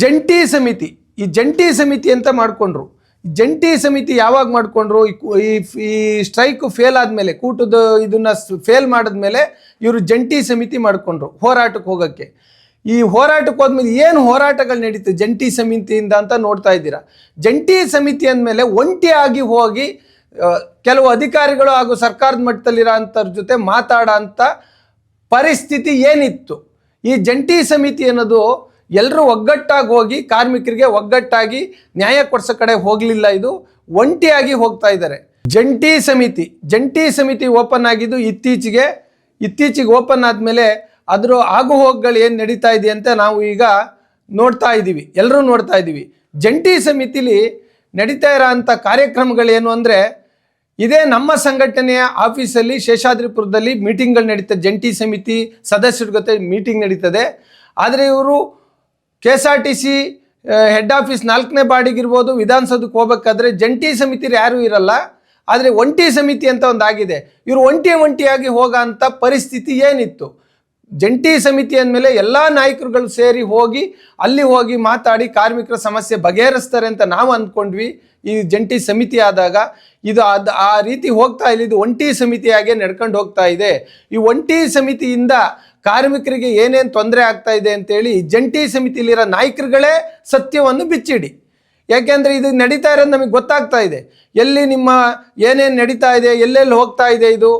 ಜಂಟಿ ಸಮಿತಿ, ಈ ಜಂಟಿ ಸಮಿತಿ ಅಂತ ಮಾಡಿಕೊಂಡ್ರು. ಜಂಟಿ ಸಮಿತಿ ಯಾವಾಗ ಮಾಡಿಕೊಂಡ್ರು? ಈ ಈ ಸ್ಟ್ರೈಕ್ ಫೇಲ್ ಆದಮೇಲೆ, ಕೂಟದ ಇದನ್ನ ಫೇಲ್ ಮಾಡಿದ್ಮೇಲೆ ಇವರು ಜಂಟಿ ಸಮಿತಿ ಮಾಡಿಕೊಂಡ್ರು ಹೋರಾಟಕ್ಕೆ ಹೋಗೋಕ್ಕೆ. ಈ ಹೋರಾಟಕ್ಕೆ ಹೋದ್ಮೇಲೆ ಏನು ಹೋರಾಟಗಳು ನಡೀತು ಜಂಟಿ ಸಮಿತಿಯಿಂದ ಅಂತ ನೋಡ್ತಾ ಇದ್ದೀರಾ? ಜಂಟಿ ಸಮಿತಿ ಅಂದಮೇಲೆ ಒಂಟಿಯಾಗಿ ಹೋಗಿ ಕೆಲವು ಅಧಿಕಾರಿಗಳು ಹಾಗೂ ಸರ್ಕಾರದ ಮಟ್ಟದಲ್ಲಿರೋ ಅಂಥವ್ರ ಜೊತೆ ಮಾತಾಡೋ ಅಂಥ ಪರಿಸ್ಥಿತಿ ಏನಿತ್ತು? ಈ ಜಂಟಿ ಸಮಿತಿ ಅನ್ನೋದು ಎಲ್ಲರೂ ಒಗ್ಗಟ್ಟಾಗಿ ಹೋಗಿ, ಕಾರ್ಮಿಕರಿಗೆ ಒಗ್ಗಟ್ಟಾಗಿ ನ್ಯಾಯ ಕೊಡಿಸೋ ಕಡೆ ಹೋಗಲಿಲ್ಲ ಇದು. ಒಂಟಿಯಾಗಿ ಹೋಗ್ತಾ ಇದ್ದಾರೆ. ಜಂಟಿ ಸಮಿತಿ ಜಂಟಿ ಸಮಿತಿ ಓಪನ್ ಆಗಿದ್ದು ಇತ್ತೀಚೆಗೆ ಇತ್ತೀಚೆಗೆ ಓಪನ್ ಆದಮೇಲೆ ಅದರ ಆಗು ಹೋಗುಗಳು ಏನು ನಡೀತಾ ಇದೆ ಅಂತ ನಾವು ಈಗ ನೋಡ್ತಾ ಇದ್ದೀವಿ. ಎಲ್ಲರೂ ನೋಡ್ತಾ ಇದ್ದೀವಿ. ಜಂಟಿ ಸಮಿತಿಲಿ ನಡೀತಾ ಇರೋಂಥ ಕಾರ್ಯಕ್ರಮಗಳೇನು ಅಂದರೆ, ಇದೇ ನಮ್ಮ ಸಂಘಟನೆಯ ಆಫೀಸಲ್ಲಿ ಶೇಷಾದ್ರಿಪುರದಲ್ಲಿ ಮೀಟಿಂಗ್ಗಳು ನಡೀತದೆ. ಜಂಟಿ ಸಮಿತಿ ಸದಸ್ಯರ ಜೊತೆ ಮೀಟಿಂಗ್ ನಡೀತದೆ. ಆದರೆ ಇವರು K S R T C head office ನಾಲ್ಕನೇ ಬಾಡಿಗಿರ್ಬೋದು ವಿಧಾನಸೌಧಕ್ಕೆ ಹೋಗ್ಬೇಕಾದ್ರೆ ಜಂಟಿ ಸಮಿತಿ ಯಾರೂ ಇರಲ್ಲ. ಆದರೆ ಒಂಟಿ ಸಮಿತಿ ಅಂತ ಒಂದು ಆಗಿದೆ. ಇವರು ಒಂಟಿ ಒಂಟಿಯಾಗಿ ಹೋಗೋ ಅಂಥ ಪರಿಸ್ಥಿತಿ ಏನಿತ್ತು? ಜಂಟಿ ಸಮಿತಿ ಅಂದಮೇಲೆ ಎಲ್ಲ ನಾಯಕರುಗಳು ಸೇರಿ ಹೋಗಿ, ಅಲ್ಲಿ ಹೋಗಿ ಮಾತಾಡಿ ಕಾರ್ಮಿಕರ ಸಮಸ್ಯೆ ಬಗೆಹರಿಸ್ತಾರೆ ಅಂತ ನಾವು ಅಂದ್ಕೊಂಡ್ವಿ. ಈ ಜಂಟಿ ಸಮಿತಿ ಆದಾಗ ಇದು ಅದು ಆ ರೀತಿ ಹೋಗ್ತಾ ಇಲ್ಲ ಇದು ಒಂಟಿ ಸಮಿತಿಯಾಗೆ ನಡ್ಕೊಂಡು ಹೋಗ್ತಾ ಇದೆ. ಈ ಒಂಟಿ ಸಮಿತಿಯಿಂದ ಕಾರ್ಮಿಕರಿಗೆ ಏನೇನು ತೊಂದರೆ ಆಗ್ತಾ ಇದೆ ಅಂತೇಳಿ ಜಂಟಿ ಸಮಿತಿಲಿರೋ ನಾಯಕರುಗಳೇ ಸತ್ಯವನ್ನು ಬಿಚ್ಚಿಡಿ. ಯಾಕೆಂದರೆ ಇದು ನಡೀತಾ ಇರೋದು ನಮಗೆ ಗೊತ್ತಾಗ್ತಾ ಇದೆ. ಎಲ್ಲಿ ನಿಮ್ಮ ಏನೇನು ನಡೀತಾ ಇದೆ, ಎಲ್ಲೆಲ್ಲಿ ಹೋಗ್ತಾ ಇದೆ ಇದು,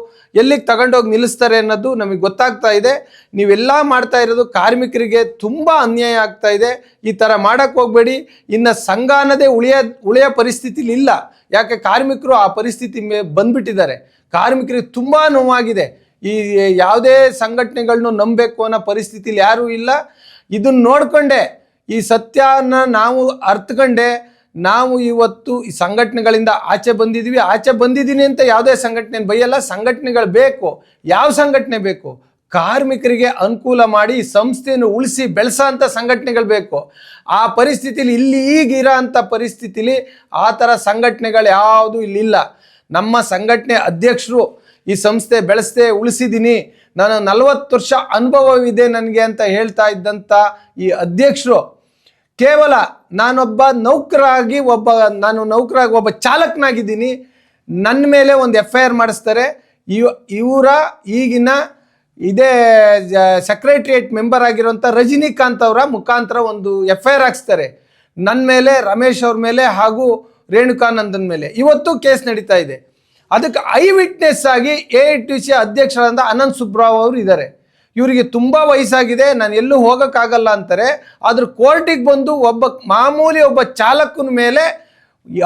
ಎಲ್ಲಿಗೆ ತಗೊಂಡೋಗಿ ನಿಲ್ಲಿಸ್ತಾರೆ ಅನ್ನೋದು ನಮಗೆ ಗೊತ್ತಾಗ್ತಾ ಇದೆ. ನೀವೆಲ್ಲ ಮಾಡ್ತಾ ಇರೋದು ಕಾರ್ಮಿಕರಿಗೆ ತುಂಬ ಅನ್ಯಾಯ ಆಗ್ತಾ ಇದೆ. ಈ ಥರ ಮಾಡೋಕ್ಕೆ ಹೋಗಬೇಡಿ. ಇನ್ನು ಸಂಘ ಅನ್ನೋದೇ ಉಳಿಯ, ಉಳಿಯೋ ಪರಿಸ್ಥಿತಿಲಿ ಇಲ್ಲ ಯಾಕೆ ಕಾರ್ಮಿಕರು ಆ ಪರಿಸ್ಥಿತಿ ಮೇ ಬಂದ್ಬಿಟ್ಟಿದ್ದಾರೆ. ಕಾರ್ಮಿಕರಿಗೆ ತುಂಬ ನೋವಾಗಿದೆ. ಈ ಯಾವುದೇ ಸಂಘಟನೆಗಳನ್ನೂ ನಂಬಬೇಕು ಅನ್ನೋ ಪರಿಸ್ಥಿತಿಲಿ ಯಾರೂ ಇಲ್ಲ. ಇದನ್ನ ನೋಡ್ಕೊಂಡೆ, ಈ ಸತ್ಯನ ನಾವು ಅರ್ಥಕೊಂಡೆ ನಾವು ಇವತ್ತು ಈ ಸಂಘಟನೆಗಳಿಂದ ಆಚೆ ಬಂದಿದ್ದೀವಿ ಆಚೆ ಬಂದಿದ್ದೀನಿ ಅಂತ ಯಾವುದೇ ಸಂಘಟನೆ ಬೈಯಲ್ಲ. ಸಂಘಟನೆಗಳು ಬೇಕು. ಯಾವ ಸಂಘಟನೆ ಬೇಕು? ಕಾರ್ಮಿಕರಿಗೆ ಅನುಕೂಲ ಮಾಡಿ ಸಂಸ್ಥೆಯನ್ನು ಉಳಿಸಿ ಬೆಳೆಸೋ ಅಂಥ ಸಂಘಟನೆಗಳು ಬೇಕು. ಆ ಪರಿಸ್ಥಿತಿಲಿ ಇಲ್ಲಿ ಈಗಿರೋ ಅಂಥ ಪರಿಸ್ಥಿತಿಲಿ ಆ ಥರ ಸಂಘಟನೆಗಳು ಯಾವುದು ಇಲ್ಲಿಲ್ಲ. ನಮ್ಮ ಸಂಘಟನೆ ಅಧ್ಯಕ್ಷರು ಈ ಸಂಸ್ಥೆ ಬೆಳೆಸ್ದೆ ಉಳಿಸಿದ್ದೀನಿ ನಾನು ನಲವತ್ತು ವರ್ಷ ಅನುಭವವಿದೆ ನನಗೆ ಅಂತ ಹೇಳ್ತಾ ಇದ್ದಂಥ ಈ ಅಧ್ಯಕ್ಷರು. ಕೇವಲ ನಾನೊಬ್ಬ ನೌಕರಾಗಿ ಒಬ್ಬ, ನಾನು ನೌಕರಾಗಿ ಒಬ್ಬ ಚಾಲಕನಾಗಿದ್ದೀನಿ. ನನ್ನ ಮೇಲೆ ಒಂದು ಎಫ್ ಐ ಆರ್ ಮಾಡಿಸ್ತಾರೆ. ಇವ, ಇವರ ಈಗಿನ ಇದೇ ಸೆಕ್ರೆಟ್ರಿಯೇಟ್ ಮೆಂಬರ್ ಆಗಿರುವಂಥ ರಜನಿಕಾಂತ್ ಅವರ ಮುಖಾಂತರ ಒಂದು ಎಫ್ ಐ ಆರ್ ಹಾಕ್ಸ್ತಾರೆ. ನನ್ನ ಮೇಲೆ, ರಮೇಶ್ ಅವ್ರ ಮೇಲೆ ಹಾಗೂ ರೇಣುಕಾನಂದನ್ ಮೇಲೆ. ಇವತ್ತು ಕೇಸ್ ನಡೀತಾ ಇದೆ. ಅದಕ್ಕೆ ಐ ವಿಟ್ನೆಸ್ ಆಗಿ ಎ ಟಿ ಸಿ ಅಧ್ಯಕ್ಷರಾದ ಅನಂತ್ ಸುಬ್ರಾವ್ ಅವರು ಇದ್ದಾರೆ ಇವರಿಗೆ ತುಂಬ ವಯಸ್ಸಾಗಿದೆ ನಾನು ಎಲ್ಲೂ ಹೋಗೋಕ್ಕಾಗಲ್ಲ ಅಂತಾರೆ ಆದ್ರೆ ಕೋರ್ಟಿಗೆ ಬಂದು ಒಬ್ಬ ಮಾಮೂಲಿ ಒಬ್ಬ ಚಾಲಕನ ಮೇಲೆ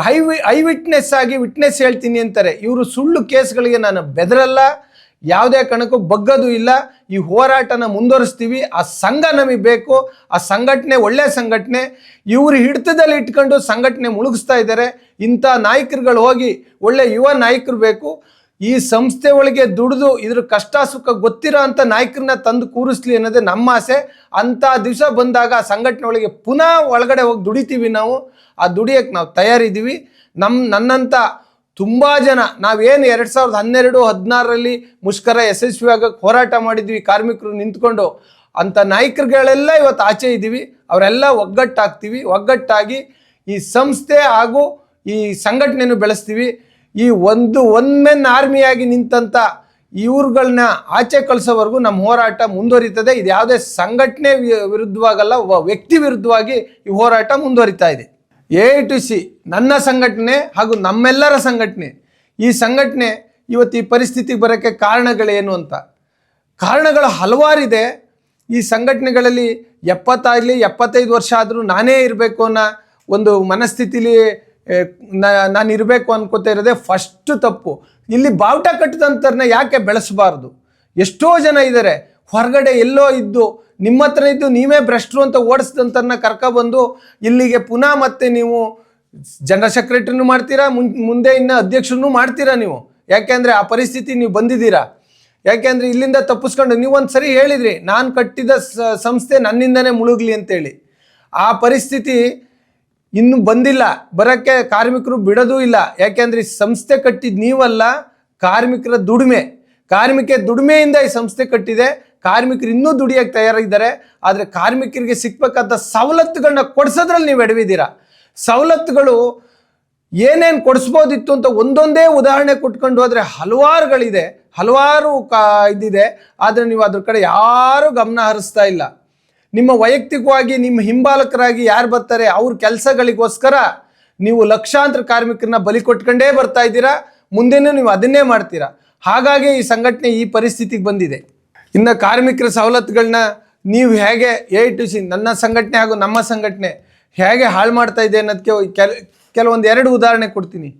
ಐ ವಿ ಐ ವಿಟ್ನೆಸ್ ಆಗಿ ವಿಟ್ನೆಸ್ ಹೇಳ್ತೀನಿ ಅಂತಾರೆ ಇವರು ಸುಳ್ಳು ಕೇಸ್ಗಳಿಗೆ ನಾನು ಬೆದರಲ್ಲ ಯಾವುದೇ ಕಾರಣಕ್ಕೂ ಬಗ್ಗದು ಇಲ್ಲ. ಈ ಹೋರಾಟನ ಮುಂದುವರಿಸ್ತೀವಿ. ಆ ಸಂಘ ನಮಗೆ ಬೇಕು. ಆ ಸಂಘಟನೆ ಒಳ್ಳೆ ಸಂಘಟನೆ. ಇವರು ಹಿಡಿತದಲ್ಲಿ ಇಟ್ಕೊಂಡು ಸಂಘಟನೆ ಮುಳುಗಿಸ್ತಾ ಇದ್ದಾರೆ. ಇಂಥ ನಾಯಕರುಗಳು ಹೋಗಿ ಒಳ್ಳೆ ಯುವ ನಾಯಕರು ಬೇಕು. ಈ ಸಂಸ್ಥೆ ಒಳಗೆ ದುಡಿದು ಇದ್ರ ಕಷ್ಟ ಸುಖ ಗೊತ್ತಿರೋ ಅಂಥ ನಾಯಕರನ್ನ ತಂದು ಕೂರಿಸ್ಲಿ ಅನ್ನೋದೇ ನಮ್ಮ ಆಸೆ. ಅಂಥ ದಿವಸ ಬಂದಾಗ ಆ ಸಂಘಟನೆ ಒಳಗೆ ಪುನಃ ಒಳಗಡೆ ಹೋಗಿ ದುಡಿತೀವಿ ನಾವು. ಆ ದುಡಿಯೋಕ್ಕೆ ನಾವು ತಯಾರಿದ್ದೀವಿ. ನಮ್ಮ ನನ್ನಂಥ ತುಂಬ ಜನ, ನಾವೇನು ಎರಡು ಸಾವಿರದ ಹನ್ನೆರಡು, ಹದಿನಾರರಲ್ಲಿ ಮುಷ್ಕರ ಯಶಸ್ವಿಯಾಗಿ ಹೋರಾಟ ಮಾಡಿದ್ವಿ, ಕಾರ್ಮಿಕರು ನಿಂತ್ಕೊಂಡು ಅಂಥ ನಾಯಕರುಗಳೆಲ್ಲ ಇವತ್ತು ಆಚೆ ಇದ್ದೀವಿ. ಅವರೆಲ್ಲ ಒಗ್ಗಟ್ಟಾಗ್ತೀವಿ. ಒಗ್ಗಟ್ಟಾಗಿ ಈ ಸಂಸ್ಥೆ ಹಾಗೂ ಈ ಸಂಘಟನೆಯನ್ನು ಬೆಳೆಸ್ತೀವಿ. ಈ ಒಂದು ಒನ್ ಮೆನ್ ಆರ್ಮಿಯಾಗಿ ನಿಂತಂಥ ಇವ್ರುಗಳನ್ನ ಆಚೆ ಕಳಿಸೋವರೆಗೂ ನಮ್ಮ ಹೋರಾಟ ಮುಂದುವರಿತದೆ. ಇದು ಯಾವುದೇ ಸಂಘಟನೆ ವಿರುದ್ಧವಾಗಲ್ಲ ವ್ಯಕ್ತಿ ವಿರುದ್ಧವಾಗಿ ಈ ಹೋರಾಟ ಮುಂದುವರಿತಾ ಇದೆ. ಎ ಟು ಸಿ ನನ್ನ ಸಂಘಟನೆ ಹಾಗೂ ನಮ್ಮೆಲ್ಲರ ಸಂಘಟನೆ. ಈ ಸಂಘಟನೆ ಇವತ್ತು ಈ ಪರಿಸ್ಥಿತಿಗೆ ಬರೋಕ್ಕೆ ಕಾರಣಗಳೇನು ಅಂತ. ಕಾರಣಗಳು ಹಲವಾರಿದೆ. ಈ ಸಂಘಟನೆಗಳಲ್ಲಿ ಎಪ್ಪತ್ತಾಗಲಿ, ಎಪ್ಪತ್ತೈದು ವರ್ಷ ಆದರೂ ನಾನೇ ಇರಬೇಕು ಅನ್ನೋ ಒಂದು ಮನಸ್ಥಿತಿಲಿ ನಾನು ಇರಬೇಕು ಅನ್ಕೋತಾ ಇರೋದೇ ಫಸ್ಟ್ ತಪ್ಪು. ಇಲ್ಲಿ ಬಾವುಟ ಕಟ್ಟಿದಂಥವ್ರನ್ನ ಯಾಕೆ ಬೆಳೆಸಬಾರ್ದು? ಎಷ್ಟೋ ಜನ ಇದ್ದಾರೆ. ಹೊರಗಡೆ ಎಲ್ಲೋ ಇದ್ದು ನಿಮ್ಮ ಹತ್ರ ಇದ್ದು ನೀವೇ ಭ್ರಷ್ಟರು ಅಂತ ಓಡಿಸಿದಂತನ್ನ ಕರ್ಕೊಬಂದು ಇಲ್ಲಿಗೆ ಪುನಃ ಮತ್ತೆ ನೀವು ಜನರಲ್ ಸೆಕ್ರೆಟರಿನೂ ಮಾಡ್ತೀರಾ, ಮುನ್, ಮುಂದೆ ಇನ್ನು ಅಧ್ಯಕ್ಷರನ್ನೂ ಮಾಡ್ತೀರಾ ನೀವು? ಯಾಕೆಂದರೆ ಆ ಪರಿಸ್ಥಿತಿ ನೀವು ಬಂದಿದ್ದೀರಾ? ಯಾಕೆಂದರೆ ಇಲ್ಲಿಂದ ತಪ್ಪಿಸ್ಕೊಂಡು ನೀವು ಒಂದು ಸರಿ ಹೇಳಿದ್ರಿ, ನಾನು ಕಟ್ಟಿದ ಸಂಸ್ಥೆ ನನ್ನಿಂದನೇ ಮುಳುಗ್ಲಿ ಅಂತೇಳಿ. ಆ ಪರಿಸ್ಥಿತಿ ಇನ್ನು ಬಂದಿಲ್ಲ, ಬರೋಕ್ಕೆ ಕಾರ್ಮಿಕರು ಬಿಡೋದೂ ಇಲ್ಲ. ಯಾಕೆಂದ್ರೆ ಈ ಸಂಸ್ಥೆ ಕಟ್ಟಿದ ನೀವಲ್ಲ ಕಾರ್ಮಿಕರ ದುಡಿಮೆ. ಕಾರ್ಮಿಕ ದುಡಿಮೆಯಿಂದ ಈ ಸಂಸ್ಥೆ ಕಟ್ಟಿದೆ ಕಾರ್ಮಿಕರು ಇನ್ನೂ ದುಡಿಯೋಕ್ಕೆ ತಯಾರಿದ್ದಾರೆ, ಆದರೆ ಕಾರ್ಮಿಕರಿಗೆ ಸಿಕ್ಬೇಕಾದ ಸವಲತ್ತುಗಳನ್ನ ಕೊಡ್ಸೋದ್ರಲ್ಲಿ ನೀವು ಎಡವಿದ್ದೀರಾ? ಸವಲತ್ತುಗಳು ಏನೇನು ಕೊಡಿಸ್ಬೋದಿತ್ತು ಅಂತ ಒಂದೊಂದೇ ಉದಾಹರಣೆ ಕೊಟ್ಕೊಂಡು ಹೋದರೆ ಹಲವಾರುಗಳಿದೆ, ಹಲವಾರು ಕಾ ಇದಿದೆ, ಆದರೆ ನೀವು ಅದ್ರ ಕಡೆ ಯಾರೂ ಗಮನ ಹರಿಸ್ತಾ ಇಲ್ಲ. ನಿಮ್ಮ ವೈಯಕ್ತಿಕವಾಗಿ ನಿಮ್ಮ ಹಿಂಬಾಲಕರಾಗಿ ಯಾರು ಬರ್ತಾರೆ, ಅವ್ರ ಕೆಲಸಗಳಿಗೋಸ್ಕರ ನೀವು ಲಕ್ಷಾಂತರ ಕಾರ್ಮಿಕರನ್ನ ಬಲಿ ಕೊಟ್ಕೊಂಡೇ ಬರ್ತಾ ಇದ್ದೀರಾ, ಮುಂದೆನೂ ನೀವು ಅದನ್ನೇ ಮಾಡ್ತೀರಾ? ಹಾಗಾಗಿ ಈ ಸಂಘಟನೆ ಈ ಪರಿಸ್ಥಿತಿಗೆ ಬಂದಿದೆ. ಇನ್ನು ಕಾರ್ಮಿಕರ ಸವಲತ್ತುಗಳನ್ನ ನೀವು ಹೇಗೆ ಎ ಟು ಸಿ, ನನ್ನ ಸಂಘಟನೆ ಹಾಗೂ ನಮ್ಮ ಸಂಘಟನೆ ಹೇಗೆ ಹಾಳು ಮಾಡ್ತಾ ಇದೆ ಅನ್ನೋದಕ್ಕೆ ಕೆಲ, ಕೆಲವೊಂದು ಎರಡು ಉದಾಹರಣೆ ಕೊಡ್ತೀನಿ.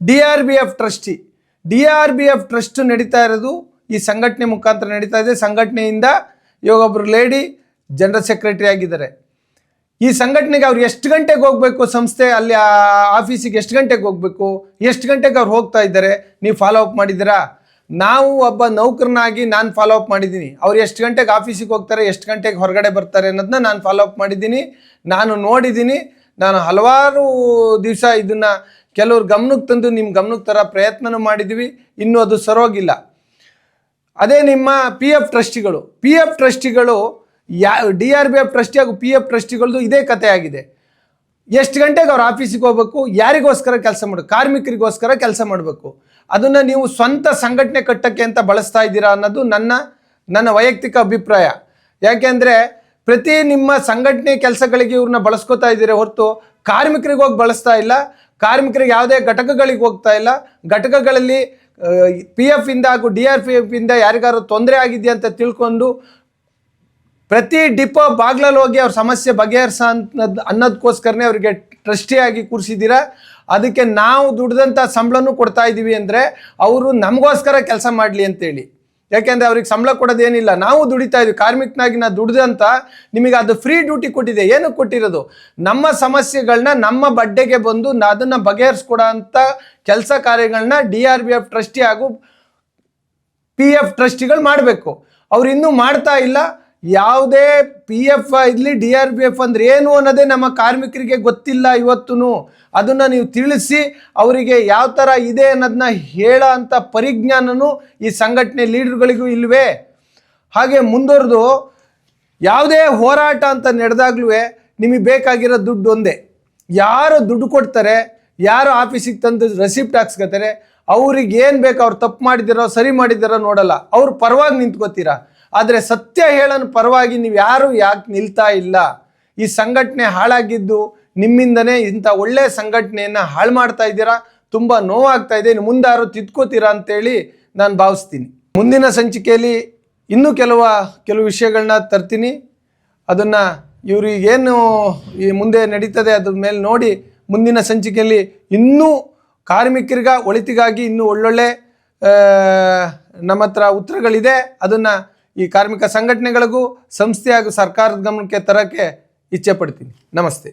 D R B F trustee. D R B F trust ನಡೀತಾ ಇರೋದು ಈ ಸಂಘಟನೆ ಮುಖಾಂತರ ನಡೀತಾ ಇದೆ. ಸಂಘಟನೆಯಿಂದ ಇವಾಗ ಒಬ್ಬರು ಲೇಡಿ ಜನರಲ್ ಸೆಕ್ರೆಟರಿ ಆಗಿದ್ದಾರೆ. ಈ ಸಂಘಟನೆಗೆ ಅವ್ರು ಎಷ್ಟು ಗಂಟೆಗೆ ಹೋಗಬೇಕು ಸಂಸ್ಥೆ? ಅಲ್ಲಿ ಆಫೀಸಿಗೆ ಎಷ್ಟು ಗಂಟೆಗೆ ಹೋಗಬೇಕು? ಎಷ್ಟು ಗಂಟೆಗೆ ಅವ್ರು ಹೋಗ್ತಾ ಇದ್ದಾರೆ? ನೀವು ಫಾಲೋ ಅಪ್ ಮಾಡಿದ್ದೀರಾ? ನಾವು ಒಬ್ಬ ನೌಕರನಾಗಿ ನಾನು ಫಾಲೋ ಅಪ್ ಮಾಡಿದ್ದೀನಿ. ಅವ್ರು ಎಷ್ಟು ಗಂಟೆಗೆ ಆಫೀಸಿಗೆ ಹೋಗ್ತಾರೆ, ಎಷ್ಟು ಗಂಟೆಗೆ ಹೊರಗಡೆ ಬರ್ತಾರೆ ಅನ್ನೋದನ್ನ ನಾನು ಫಾಲೋ ಅಪ್ ಮಾಡಿದ್ದೀನಿ. ನಾನು ನೋಡಿದ್ದೀನಿ, ನಾನು ಹಲವಾರು ದಿವಸ ಇದನ್ನು ಕೆಲವ್ರ ಗಮನಕ್ಕೆ ತಂದು ನಿಮ್ಮ ಗಮನಕ್ಕೆ ತರ ಪ್ರಯತ್ನನೂ ಮಾಡಿದ್ವಿ. ಇನ್ನೂ ಅದು ಸರೋಗಿಲ್ಲ. ಅದೇ ನಿಮ್ಮ ಪಿ ಎಫ್ ಟ್ರಸ್ಟಿಗಳು. ಪಿ ಎಫ್ ಟ್ರಸ್ಟಿಗಳು ಯಾ D R B F trustee ಹಾಗೂ ಪಿ ಎಫ್ ಟ್ರಸ್ಟಿಗಳದ್ದು ಇದೇ ಕಥೆ ಆಗಿದೆ. ಎಷ್ಟು ಗಂಟೆಗೆ ಅವ್ರು ಆಫೀಸಿಗೆ ಹೋಗ್ಬೇಕು, ಯಾರಿಗೋಸ್ಕರ ಕೆಲಸ ಮಾಡಬೇಕು ಕಾರ್ಮಿಕರಿಗೋಸ್ಕರ ಕೆಲಸ ಮಾಡಬೇಕು. ಅದನ್ನು ನೀವು ಸ್ವಂತ ಸಂಘಟನೆ ಕಟ್ಟಕ್ಕೆ ಅಂತ ಬಳಸ್ತಾ ಇದ್ದೀರಾ ಅನ್ನೋದು ನನ್ನ ನನ್ನ ವೈಯಕ್ತಿಕ ಅಭಿಪ್ರಾಯ. ಯಾಕೆಂದರೆ ಪ್ರತಿ ನಿಮ್ಮ ಸಂಘಟನೆ ಕೆಲಸಗಳಿಗೆ ಇವ್ರನ್ನ ಬಳಸ್ಕೊತಾ ಇದ್ದೀರಾ ಹೊರತು ಕಾರ್ಮಿಕರಿಗೆ ಹೋಗಿ ಬಳಸ್ತಾ ಇಲ್ಲ, ಕಾರ್ಮಿಕರಿಗೆ ಯಾವುದೇ ಘಟಕಗಳಿಗೆ ಹೋಗ್ತಾ ಇಲ್ಲ. ಘಟಕಗಳಲ್ಲಿ ಪಿ ಎಫ್ ಇಂದ ಹಾಗೂ ಡಿ ಆರ್ ಪಿ ಎಫ್ ಇಂದ ಯಾರಿಗಾರು ತೊಂದರೆ ಆಗಿದೆಯಾ ಅಂತ ತಿಳ್ಕೊಂಡು ಪ್ರತಿ ಡಿಪೋ ಬಾಗ್ಲಲ್ಲಿ ಹೋಗಿ ಅವ್ರ ಸಮಸ್ಯೆ ಬಗೆಹರಿಸ ಅನ್ನೋದಕ್ಕೋಸ್ಕರನೇ ಅವರಿಗೆ ಟ್ರಸ್ಟಿಯಾಗಿ ಕೂರಿಸಿದ್ದೀರಾ. ಅದಕ್ಕೆ ನಾವು ದುಡ್ದಂಥ ಸಂಬಳನೂ ಕೊಡ್ತಾ ಇದ್ದೀವಿ ಅಂದರೆ ಅವರು ನಮಗೋಸ್ಕರ ಕೆಲಸ ಮಾಡಲಿ ಅಂತೇಳಿ. ಯಾಕೆಂದರೆ ಅವ್ರಿಗೆ ಸಂಬಳ ಕೊಡೋದೇನಿಲ್ಲ. ನಾವು ದುಡಿತಾ ಇದ್ದೀವಿ ಕಾರ್ಮಿಕನಾಗಿ ನಾ ದುಡ್ದಂತ ನಿಮಗೆ ಅದು ಫ್ರೀ ಡ್ಯೂಟಿ ಕೊಟ್ಟಿದೆ. ಏನು ಕೊಟ್ಟಿರೋದು? ನಮ್ಮ ಸಮಸ್ಯೆಗಳನ್ನ ನಮ್ಮ ಬಡ್ಡೆಗೆ ಬಂದು ಅದನ್ನ ಬಗೆಹರಿಸ್ಕೊಡೋ ಅಂಥ ಕೆಲಸ ಕಾರ್ಯಗಳನ್ನ D R B F trustee ಹಾಗೂ ಪಿ ಎಫ್ ಟ್ರಸ್ಟಿಗಳು ಮಾಡಬೇಕು. ಅವ್ರು ಇನ್ನೂ ಮಾಡ್ತಾ ಇಲ್ಲ. ಯಾವುದೇ ಪಿ ಎಫ್ ಇರಲಿ ಡಿ ಆರ್ ಪಿ ಎಫ್ ಅಂದ್ರೆ ಏನು ಅನ್ನೋದೇ ನಮ್ಮ ಕಾರ್ಮಿಕರಿಗೆ ಗೊತ್ತಿಲ್ಲ ಇವತ್ತು ಅದನ್ನು ನೀವು ತಿಳಿಸಿ, ಅವರಿಗೆ ಯಾವ ಥರ ಇದೆ ಅನ್ನೋದನ್ನ ಹೇಳೋ ಅಂಥ ಪರಿಜ್ಞಾನನೂ ಈ ಸಂಘಟನೆ ಲೀಡರ್ಗಳಿಗೂ ಇಲ್ವೇ. ಹಾಗೆ ಮುಂದುವರೆದು, ಯಾವುದೇ ಹೋರಾಟ ಅಂತ ನಡೆದಾಗ್ಲೂ ನಿಮಗೆ ಬೇಕಾಗಿರೋ ದುಡ್ಡು ಒಂದೇ. ಯಾರು ದುಡ್ಡು ಕೊಡ್ತಾರೆ, ಯಾರು ಆಫೀಸಿಗೆ ತಂದು ರೆಸಿಪ್ಟ್ ಹಾಕ್ಸ್ಕೊತಾರೆ, ಅವ್ರಿಗೆ ಏನು ಬೇಕು ಅವ್ರು ತಪ್ಪು ಮಾಡಿದಿರೋ, ಸರಿ ಮಾಡಿದಿರೋ ನೋಡಲ್ಲ. ಅವ್ರು ಪರವಾಗಿ ನಿಂತ್ಕೋತೀರಾ? ಆದರೆ ಸತ್ಯ ಹೇಳನ ಪರವಾಗಿ ನೀವು ಯಾರು ಯಾಕೆ ನಿಲ್ತಾ ಇಲ್ಲ? ಈ ಸಂಘಟನೆ ಹಾಳಾಗಿದ್ದು ನಿಮ್ಮಿಂದನೇ ಇಂಥ ಒಳ್ಳೆ ಸಂಘಟನೆಯನ್ನು ಹಾಳು ಮಾಡ್ತಾ ಇದ್ದೀರಾ? ತುಂಬ ನೋವಾಗ್ತಾ ಇದೆ. ಇನ್ನು ಮುಂದೆ ಯಾರು ತಿದ್ಕೋತೀರಾ ಅಂತೇಳಿ ನಾನು ಭಾವಿಸ್ತೀನಿ. ಮುಂದಿನ ಸಂಚಿಕೆಯಲ್ಲಿ ಇನ್ನೂ ಕೆಲವ, ಕೆಲವು ವಿಷಯಗಳನ್ನ ತರ್ತೀನಿ. ಅದನ್ನು ಇವರಿಗೇನು ಈ ಮುಂದೆ ನಡೀತದೆ ಅದ್ರ ಮೇಲೆ ನೋಡಿ ಮುಂದಿನ ಸಂಚಿಕೆಯಲ್ಲಿ ಇನ್ನೂ ಕಾರ್ಮಿಕರಿಗ ಒಳಿತಿಗಾಗಿ ಇನ್ನೂ ಒಳ್ಳೊಳ್ಳೆ ನಮ್ಮ ಹತ್ರ ಉತ್ತರಗಳಿದೆ. ಅದನ್ನು ಈ ಕಾರ್ಮಿಕ ಸಂಘಟನೆಗಳಿಗೂ ಸಂಸ್ಥೆ ಹಾಗೂ ಸರ್ಕಾರದ ಗಮನಕ್ಕೆ ತರೋಕ್ಕೆ ಇಚ್ಛೆ ಪಡ್ತೀನಿ ನಮಸ್ತೆ.